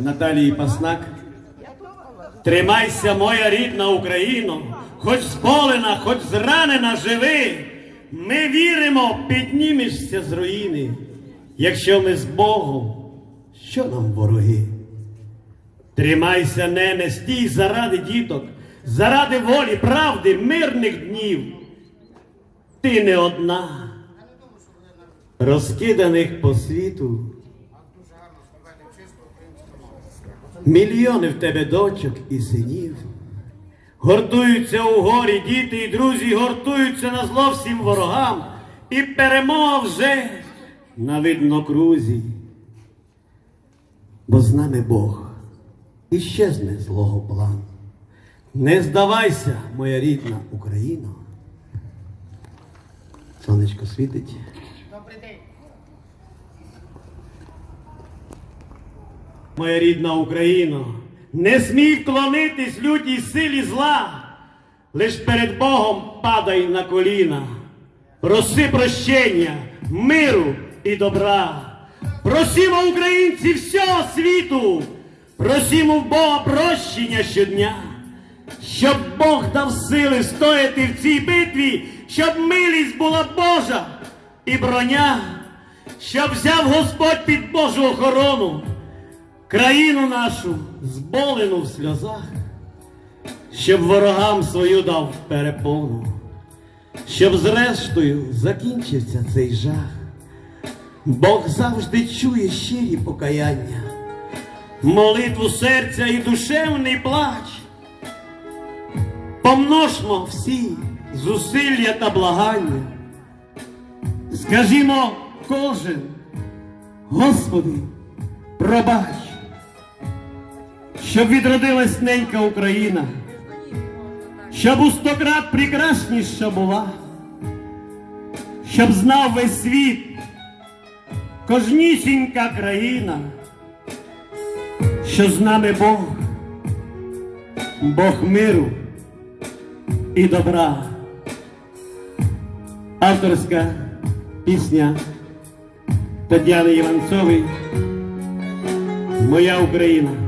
Наталії Паснак. Тримайся, моя рідна Україно, хоч сполена, хоч зранена, живи. Ми віримо, піднімешся з руїни. Якщо ми з Богом, що нам вороги? Тримайся, нене, стій заради діток, заради волі, правди, мирних днів. Ти не одна, розкиданих по світу. Мільйони в тебе дочок і синів. Гортуються у горі діти і друзі, гортуються на зло всім ворогам, і перемога вже на виднокрузі. Бо з нами Бог і щезне злого план. Не здавайся, моя рідна Україно. Сонечко світить. Добрий день. Моя рідна Україно, не смій вклонитись лютій силі зла, лиш перед Богом падай на коліна, проси прощення, миру і добра. Просімо українці всього світу, просімо в Бога прощення щодня, щоб Бог дав сили стояти в цій битві, щоб милість була Божа і броня, щоб взяв Господь під Божу охорону країну нашу зболену в сльозах, щоб ворогам свою дав перепону, щоб зрештою закінчився цей жах. Бог завжди чує щирі покаяння, молитву серця і душевний плач. Помножмо всі зусилля та благання. Скажімо кожен, Господи, пробач, щоб відродилась ненька Україна, щоб у стократ прекрасніша була, щоб знав весь світ, кожнісінька країна, що з нами Бог, Бог миру і добра. Авторська пісня Тетяни Іванцової Моя Україна.